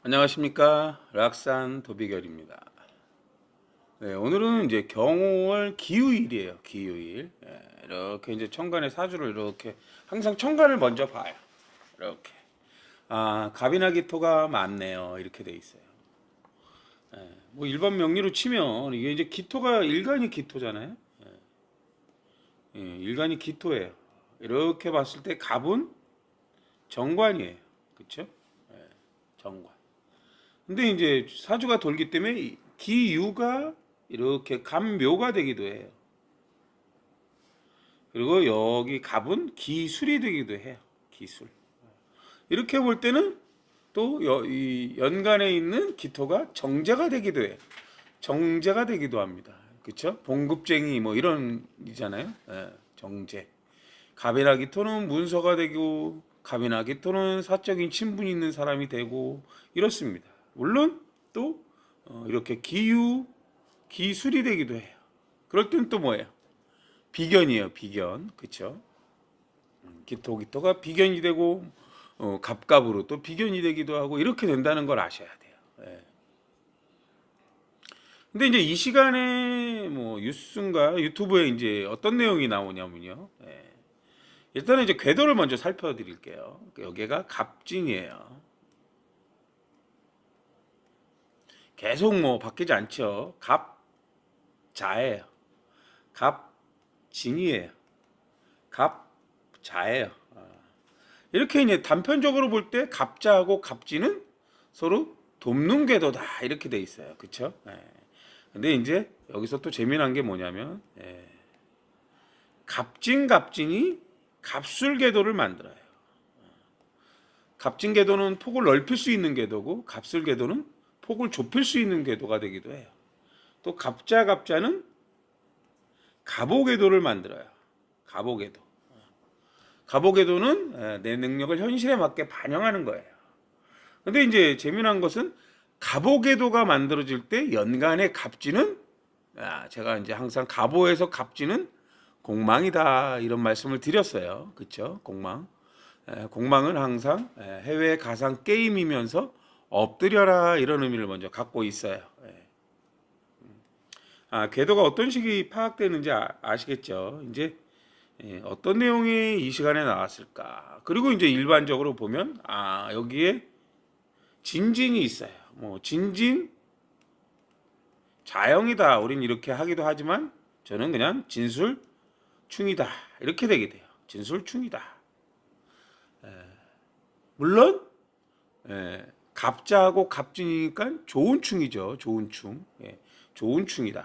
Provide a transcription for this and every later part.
안녕하십니까 락산 도비결입니다. 네, 오늘은 이제 경월 기후일이에요. 기후일. 예, 이렇게 이제 천간의 사주를 이렇게 항상 천간을 먼저 봐요. 이렇게 아 갑이나기토가 많네요. 이렇게 돼 있어요. 예, 뭐 일반 명리로 치면 이게 이제 기토가 일간이 기토잖아요. 예, 예, 일간이 기토예요. 이렇게 봤을 때 갑은 정관이에요. 그렇죠? 정관. 근데 이제 사주가 돌기 때문에 이 기유가 이렇게 갑묘가 되기도 해요. 그리고 여기 갑은 기술이 되기도 해요. 기술. 이렇게 볼 때는 또이 연간에 있는 기토가 정제가 되기도 해요. 정제가 되기도 합니다. 그렇죠? 봉급쟁이 뭐 이런 이잖아요. 예, 정제. 갑이나 기토는 문서가 되고 갑이나 기토는 사적인 친분이 있는 사람이 되고 이렇습니다. 물론 또 어, 이렇게 기유 기술이 되기도 해요. 그럴 땐또 뭐예요? 비견이에요. 비견. 그렇죠? 기토 기토가 비견이 되고 어, 갑갑으로 또 비견이 되기도 하고 이렇게 된다는 걸 아셔야 돼요. 예. 근데 이제 이 시간에 뭐 뉴스인가 유튜브에 이제 어떤 내용이 나오냐면요. 예. 일단은 이제 궤도를 먼저 살펴드릴게요. 여기가 갑진이에요. 계속 뭐 바뀌지 않죠. 갑 자예요. 갑 진이에요. 갑 자예요. 아. 이렇게 이제 단편적으로 볼 때 갑자하고 갑진은 서로 돕는 궤도다 이렇게 돼 있어요. 그렇죠? 근데 이제 여기서 또 재미난 게 뭐냐면 예. 갑진 갑진이 갑술 궤도를 만들어요. 갑진 궤도는 폭을 넓힐 수 있는 궤도고 갑술 궤도는 폭을 좁힐 수 있는 궤도가 되기도 해요. 또 갑자 갑자는 갑오 궤도를 만들어요. 갑오 궤도. 갑오 궤도는 내 능력을 현실에 맞게 반영하는 거예요. 근데 이제 재미난 것은 갑오 궤도가 만들어질 때 연간의 갑진은 아, 제가 이제 항상 갑오에서 갑진은 공망이다 이런 말씀을 드렸어요. 그렇죠? 공망. 에, 공망은 항상 에, 해외 가상 게임이면서 엎드려라 이런 의미를 먼저 갖고 있어요. 예. 아, 궤도가 어떤 식이 파악되는지 아, 시겠죠 이제 예, 어떤 내용이 이 시간에 나왔을까? 그리고 이제 일반적으로 보면 아 여기에 진진이 있어요. 뭐 진진 자영이다. 우린 이렇게 하기도 하지만 저는 그냥 진술 충이다 이렇게 되게 돼요. 진술 충이다. 에, 물론 에, 갑자하고 갑진이니까 좋은 충이죠. 좋은 충. 예, 좋은 충이다.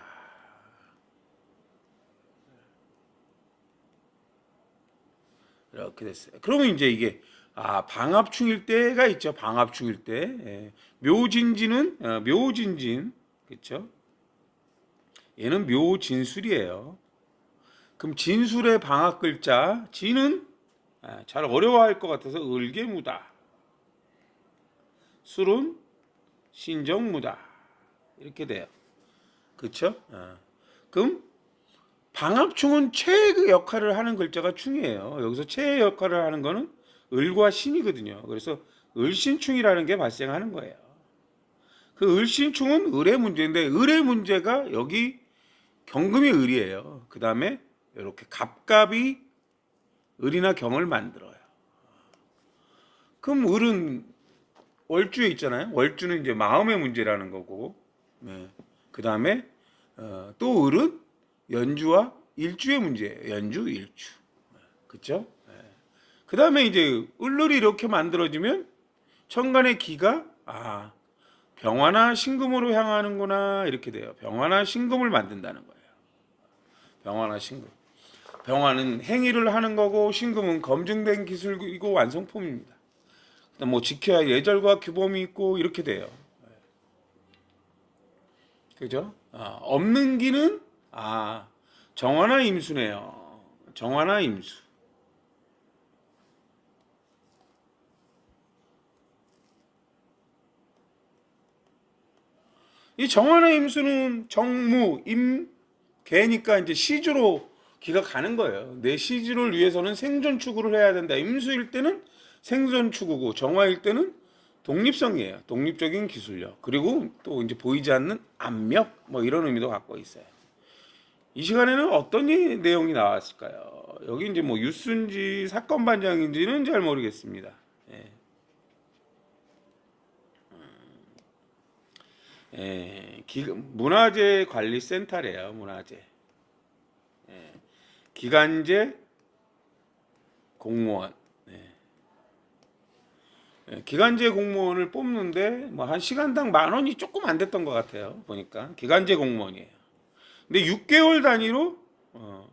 이렇게 됐어요. 그러면 이제 이게 아 방합충일 때가 있죠. 방합충일 때 예. 묘진진은 어, 묘진진 그렇죠? 얘는 묘진술이에요. 그럼 진술의 방학 글자 진은 아, 잘 어려워할 것 같아서 을개무다. 술은 신정무다. 이렇게 돼요. 그렇죠? 어. 그럼 방합충은 최의 역할을 하는 글자가 충이에요. 여기서 최의 역할을 하는 거는 을과 신이거든요. 그래서 을신충이라는 게 발생하는 거예요. 그 을신충은 을의 문제인데 을의 문제가 여기 경금이 을이에요. 그 다음에 이렇게 갑갑이 을이나 경을 만들어요. 그럼 을은 월주에 있잖아요. 월주는 이제 마음의 문제라는 거고, 네. 그 다음에 어, 또 을은 연주와 일주의 문제예요. 연주, 일주, 그렇죠? 네. 그 다음에 이제 을을이 이렇게 만들어지면 천간의 기가 아 병화나 신금으로 향하는구나 이렇게 돼요. 병화나 신금을 만든다는 거예요. 병화나 신금. 병화는 행위를 하는 거고 신금은 검증된 기술이고 완성품입니다. 뭐 지켜야 할 예절과 규범이 있고 이렇게 돼요. 그죠? 아, 없는 기는 아 정화나 임수네요. 정화나 임수. 이 정화나 임수는 정무 임 개니까 이제 시주로 기가 가는 거예요. 내 시주를 위해서는 생존 추구를 해야 된다. 임수일 때는 생존 추구고 정화일 때는 독립성이에요. 독립적인 기술력. 그리고 또 이제 보이지 않는 압력 뭐 이런 의미도 갖고 있어요. 이 시간에는 어떤 이- 내용이 나왔을까요? 여기 이제 뭐 뉴스인지 사건 반장인지는 잘 모르겠습니다. 예. 음, 예, 기, 문화재 관리 센터래요. 문화재. 예, 기간제 공무원. 예, 기간제 공무원을 뽑는데 뭐 한 시간당 만 원이 조금 안 됐던 것 같아요. 보니까 기간제 공무원이에요. 근데 6개월 단위로 어,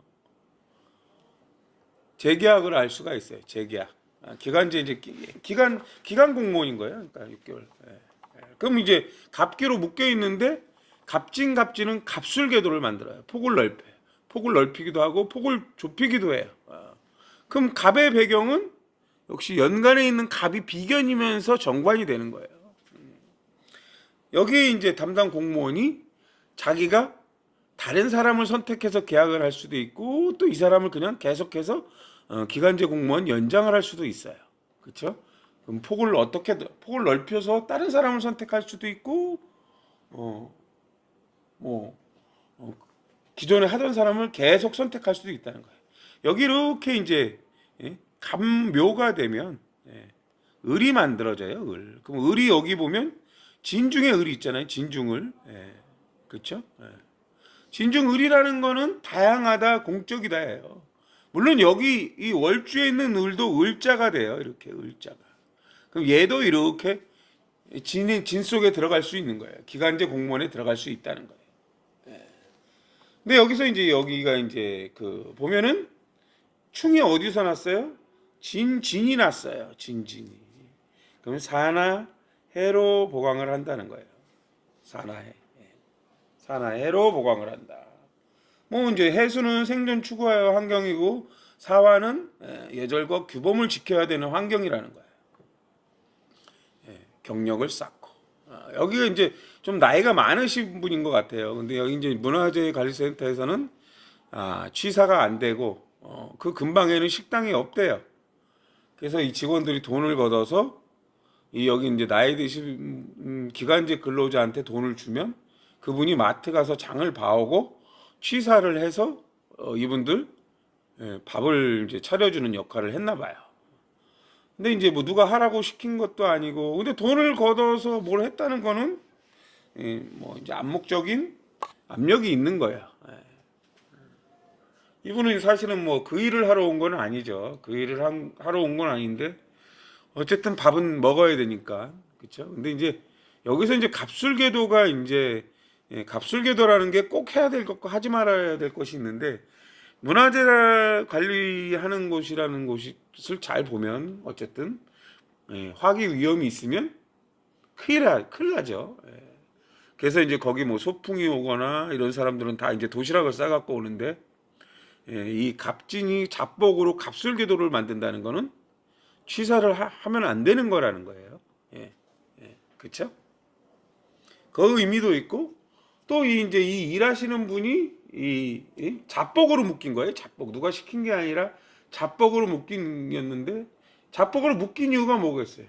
재계약을 할 수가 있어요. 재계약. 아, 기간제 이제 기, 기간 기간 공무원인 거예요. 그러니까 6개월. 예, 예. 그럼 이제 갑기로 묶여 있는데 갑진 갑진은 갑술 궤도를 만들어요. 폭을 넓혀. 폭을 넓히기도 하고 폭을 좁히기도 해요. 어. 그럼 갑의 배경은 역시 연간에 있는 갑이 비견이면서 정관이 되는 거예요. 음. 여기에 이제 담당 공무원이 자기가 다른 사람을 선택해서 계약을 할 수도 있고 또 이 사람을 그냥 계속해서 어, 기간제 공무원 연장을 할 수도 있어요. 그렇죠? 그럼 폭을 어떻게 폭을 넓혀서 다른 사람을 선택할 수도 있고 어뭐 어, 기존에 하던 사람을 계속 선택할 수도 있다는 거예요. 여기 이렇게 이제 예? 감묘가 되면 예, 을이 만들어져요. 을. 그럼 을이 여기 보면 진중의 을이 있잖아요. 진중을. 예. 그렇죠? 예. 진중을이라는 거는 다양하다, 공적이다예요. 물론 여기 이 월주에 있는 을도 을자가 돼요. 이렇게 을자가. 그럼 얘도 이렇게 진, 진 속에 들어갈 수 있는 거예요. 기간제 공무원에 들어갈 수 있다는 거예요. 예. 근데 여기서 이제 여기가 이제 그 보면은 충이 어디서 났어요? 진진이 났어요. 진진이. 그럼 사나 해로 보강을 한다는 거예요. 사나해. 예. 사나해로 보강을 한다. 뭐 이제 해수는 생존 추구하여 환경이고 사화는 예, 예절과 규범을 지켜야 되는 환경이라는 거예요. 예, 경력을 쌓고 아, 여기가 이제 좀 나이가 많으신 분인 것 같아요. 근데 여기 이제 문화재 관리센터에서는 아, 취사가 안 되고 어, 그 근방에는 식당이 없대요. 그래서 이 직원들이 돈을 걷어서 이 여기 이제 나이 드신 음, 기간제 근로자한테 돈을 주면 그분이 마트 가서 장을 봐오고 취사를 해서 어, 이분들 예, 밥을 이제 차려주는 역할을 했나 봐요. 근데 이제 뭐 누가 하라고 시킨 것도 아니고 근데 돈을 걷어서 뭘 했다는 거는 예, 뭐 이제 암묵적인 압력이 있는 거예요. 예. 이분은 사실은 뭐 그 일을 하러 온 건 아니죠. 그 일을 한- 하러 온 건 아닌데 어쨌든 밥은 먹어야 되니까 그렇죠. 근데 이제 여기서 이제 갑술궤도가 이제 예, 갑술궤도라는 게 꼭 해야 될 것과 하지 말아야 될 것이 있는데 문화재 관리하는 곳이라는 곳을 잘 보면 어쨌든 예, 화기 위험이 있으면 큰일, 나- 큰일 나죠. 예. 그래서 이제 거기 뭐 소풍이 오거나 이런 사람들은 다 이제 도시락을 싸갖고 오는데 예, 이 갑진이 잡복으로 갑술궤도를 만든다는 거는 취사를 하, 면안 되는 거라는 거예요. 예, 예, 그렇죠? 그 의미도 있고 또 이 이제 이 일하시는 분이 이, 이 잡복으로 묶인 거예요. 잡복 누가 시킨 게 아니라 잡복으로 묶인이었는데 잡복으로 묶인 이유가 뭐겠어요?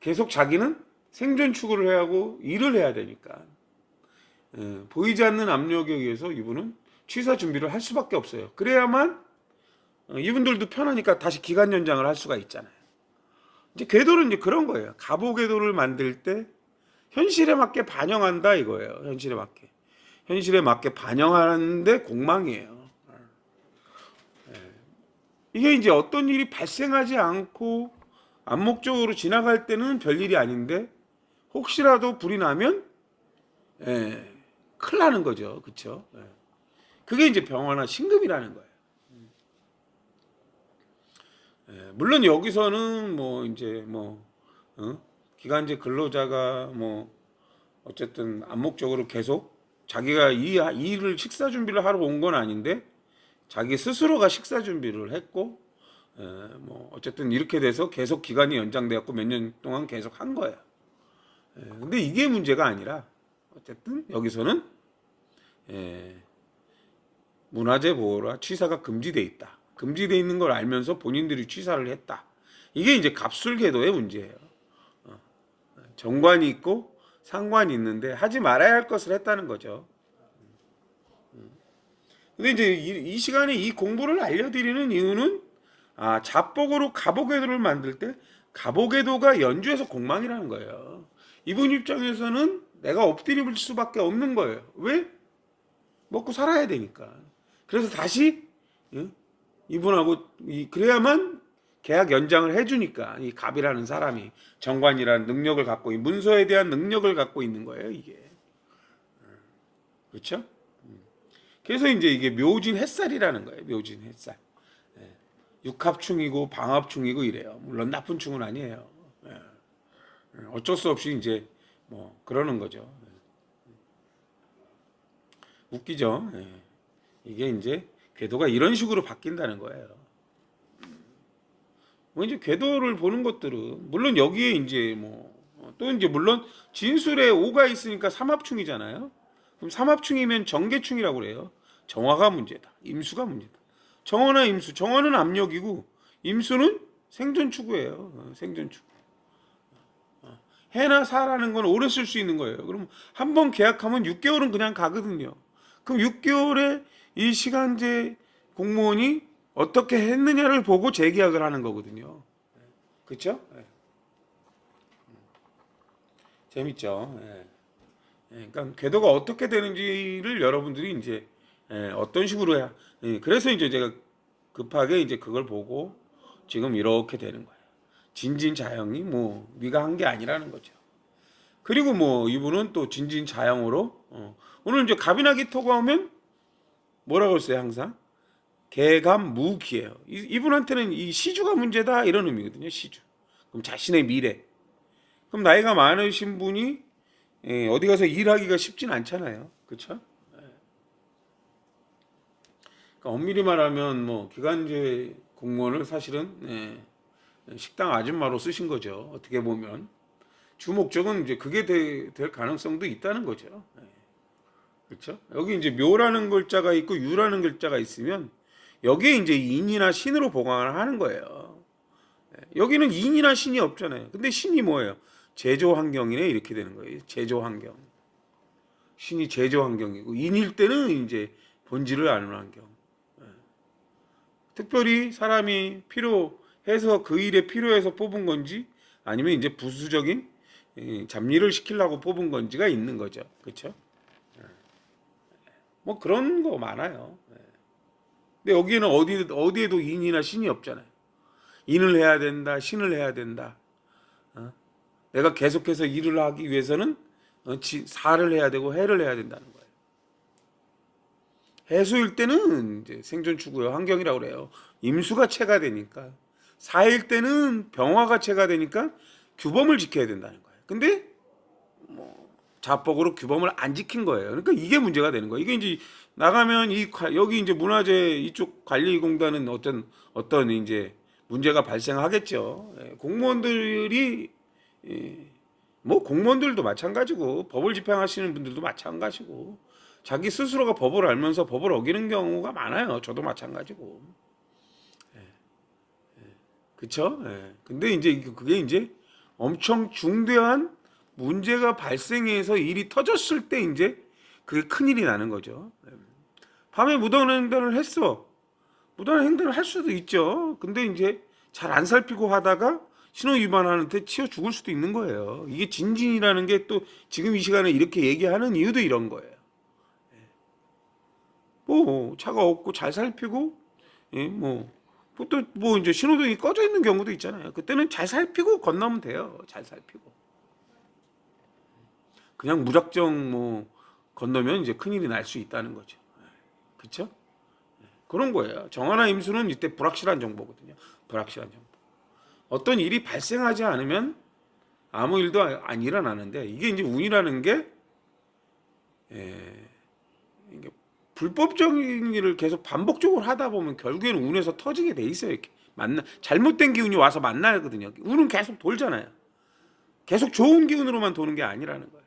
계속 자기는 생존 추구를 해야 하고 일을 해야 되니까 예, 보이지 않는 압력에 의해서 이분은 취사 준비를 할 수밖에 없어요. 그래야만 어, 이분들도 편하니까 다시 기간 연장을 할 수가 있잖아요. 이제 궤도는 이제 그런 거예요. 갑오 궤도를 만들 때 현실에 맞게 반영한다 이거예요. 현실에 맞게. 현실에 맞게 반영하는데 공망이에요. 예. 이게 이제 어떤 일이 발생하지 않고 암묵적으로 지나갈 때는 별일이 아닌데 혹시라도 불이 나면 예, 큰일 나는 거죠. 그렇죠? 예. 그게 이제 병화나 신금이라는 거예요. 예, 물론 여기서는 뭐 이제 뭐 어? 기간제 근로자가 뭐 어쨌든 암묵적으로 계속 자기가 이, 이 일을 식사 준비를 하러 온 건 아닌데 자기 스스로가 식사 준비를 했고 에, 뭐 어쨌든 이렇게 돼서 계속 기간이 연장되었고 몇 년 동안 계속 한 거예요. 에, 근데 이게 문제가 아니라 어쨌든 여기서는 에, 문화재 보호라 취사가 금지돼 있다. 금지돼 있는 걸 알면서 본인들이 취사를 했다. 이게 이제 갑술궤도의 문제예요. 어. 정관이 있고 상관이 있는데 하지 말아야 할 것을 했다는 거죠. 근데 이제 이, 이 시간에 이 공부를 알려드리는 이유는 아 잡복으로 가보궤도를 만들 때 가보궤도가 연주에서 공망이라는 거예요. 이분 입장에서는 내가 엎드릴 수밖에 없는 거예요. 왜? 먹고 살아야 되니까. 그래서 다시 예? 이분하고 이 그래야만 계약 연장을 해주니까 이 갑이라는 사람이 정관이라는 능력을 갖고 이 문서에 대한 능력을 갖고 있는 거예요 이게 그렇죠? 그래서 이제 이게 묘진 햇살이라는 거예요 묘진 햇살 예. 육합충이고 방합충이고 이래요 물론 나쁜 충은 아니에요 예. 예, 어쩔 수 없이 이제 뭐 그러는 거죠 예. 웃기죠 예. 이게 이제 궤도가 이런 식으로 바뀐다는 거예요. 뭐 이제 궤도를 보는 것들은 물론 여기에 이제 뭐 또 이제 물론 진술에 오가 있으니까 삼합충이잖아요. 그럼 삼합충이면 정계충이라고 그래요. 정화가 문제다. 임수가 문제다. 정화나 임수, 정화는 압력이고 임수는 생존 추구예요. 어, 생존 추구. 어, 해나 사라는 건 오래 쓸 수 있는 거예요. 그럼 한 번 계약하면 6개월은 그냥 가거든요. 그럼 6개월에 이 시간제 공무원이 어떻게 했느냐를 보고 재계약을 하는 거거든요. 그렇죠? 재밌죠. 예. 예, 그러니까 궤도가 어떻게 되는지를 여러분들이 이제 예, 어떤 식으로 해야. 예, 그래서 이제 제가 급하게 이제 그걸 보고 지금 이렇게 되는 거예요. 진진자영이 뭐 네가 한 게 아니라는 거죠. 그리고 뭐 이분은 또 진진자영으로 어, 오늘 이제 갑이나 기토가 오면 뭐라고 했어요 항상 개감 무기예요. 이- 이분한테는 이 시주가 문제다 이런 의미거든요. 시주. 그럼 자신의 미래. 그럼 나이가 많으신 분이 예, 어디 가서 일하기가 쉽진 않잖아요. 그렇죠? 그러니까 엄밀히 말하면 뭐 기간제 공무원을 사실은 예, 식당 아줌마로 쓰신 거죠. 어떻게 보면 주 목적은 이제 그게 되- 될 가능성도 있다는 거죠. 예. 그렇죠? 여기 이제 묘라는 글자가 있고 유라는 글자가 있으면 여기에 이제 인이나 신으로 보강을 하는 거예요. 예, 여기는 인이나 신이 없잖아요. 근데 신이 뭐예요? 제조 환경이네 이렇게 되는 거예요. 제조 환경. 신이 제조 환경이고 인일 때는 이제 본질을 아는 환경. 예. 특별히 사람이 필요해서 그 일에 필요해서 뽑은 건지 아니면 이제 부수적인 예, 잡일을 시키려고 뽑은 건지가 있는 거죠. 그렇죠? 뭐 그런 거 많아요. 예. 근데 여기에는 어디 어디에도 인이나 신이 없잖아요. 인을 해야 된다, 신을 해야 된다. 어? 내가 계속해서 일을 하기 위해서는 어, 지, 사를 해야 되고 해를 해야 된다는 거예요. 해수일 때는 이제 생존 추구의 환경이라고 그래요. 임수가 체가 되니까 사일 때는 병화가 체가 되니까 규범을 지켜야 된다는 거예요. 근데 뭐 자법으로 규범을 안 지킨 거예요. 그러니까 이게 문제가 되는 거예요. 이게 이제 나가면 이 관- 여기 이제 문화재 이쪽 관리공단은 어떤 어떤 이제 문제가 발생하겠죠. 예, 공무원들이 예, 뭐 공무원들도 마찬가지고 법을 집행하시는 분들도 마찬가지고 자기 스스로가 법을 알면서 법을 어기는 경우가 많아요. 저도 마찬가지고. 예, 예, 그쵸? 예. 근데 이제 그게 이제 엄청 중대한 문제가 발생해서 일이 터졌을 때 이제 그게 큰 일이 나는 거죠. 예. 밤에 무단 횡단을 했어. 무단 횡단을 할 수도 있죠. 근데 이제 잘 안 살피고 하다가 신호 위반하는데 치여 죽을 수도 있는 거예요. 이게 진진이라는 게 또 지금 이 시간에 이렇게 얘기하는 이유도 이런 거예요. 예. 뭐 차가 없고 잘 살피고 예, 뭐 또 뭐 이제 신호등이 꺼져 있는 경우도 있잖아요. 그때는 잘 살피고 건너면 돼요. 잘 살피고. 그냥 무작정 뭐 건너면 이제 큰일이 날 수 있다는 거죠. 그렇죠? 그런 거예요. 정화나 임수는 이때 불확실한 정보거든요. 불확실한 정보. 어떤 일이 발생하지 않으면 아무 일도 안 일어나는데 이게 이제 운이라는 게 예, 이게 불법적인 일을 계속 반복적으로 하다 보면 결국에는 운에서 터지게 돼 있어요. 이렇게 만나 잘못된 기운이 와서 만나거든요. 운은 계속 돌잖아요. 계속 좋은 기운으로만 도는 게 아니라는 거예요.